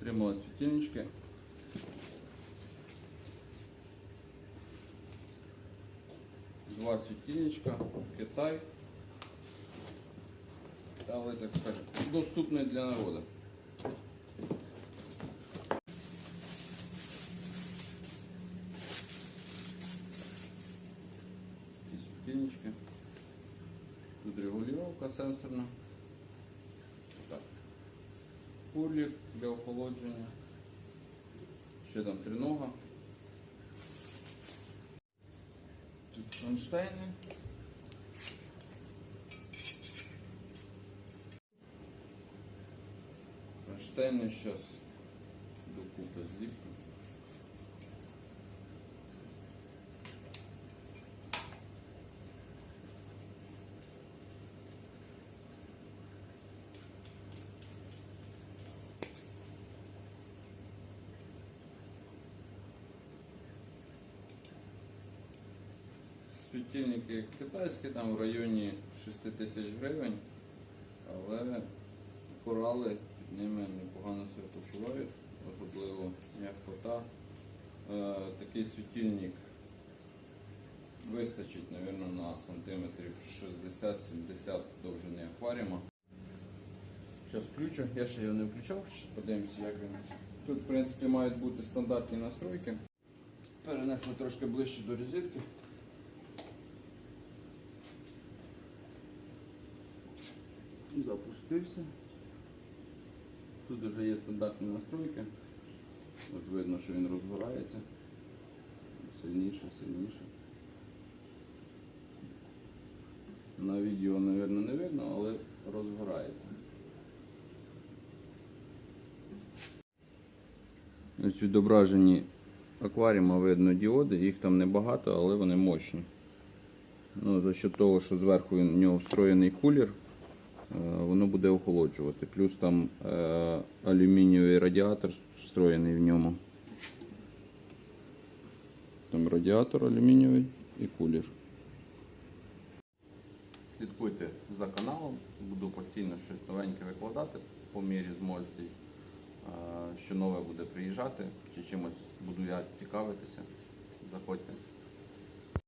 Отримали світильнички. Два світильничка, Китай. Але, так скажем, доступний для народу. Ці світильнички. Тут регулювання сенсорна. Так. Для охолодження. Ще там тринога. Тут кронштейни. Кронштейни зараз докупи зліплю. Світильники китайські, там в районі 6 тисяч гривень, але корали під ними непогано себе почувають, особливо як кота. Е, такий світильник вистачить, мабуть, на сантиметрів 60-70 довжини акваріума. Зараз включу, я ще його не включав, зараз подивимося, як він. Тут, в принципі, мають бути стандартні настройки. Перенесли трошки ближче до розетки. Запустився. Тут вже є стандартні настройки. От видно, що він розгорається. Сильніше, сильніше. На відео, мабуть, не видно, але розгорається. Ось відображені акваріума видно діоди, їх там небагато, але вони мощні. Ну, за що того, що зверху в нього встроєний кулер, воно буде охолоджувати. Плюс там е, алюмінієвий радіатор встроєний в ньому. Там радіатор алюмінієвий і кулер. Слідкуйте за каналом, буду постійно щось новеньке викладати по мірі зможності. Е, Що нове буде приїжджати, чи чимось буду я цікавитися. Заходьте.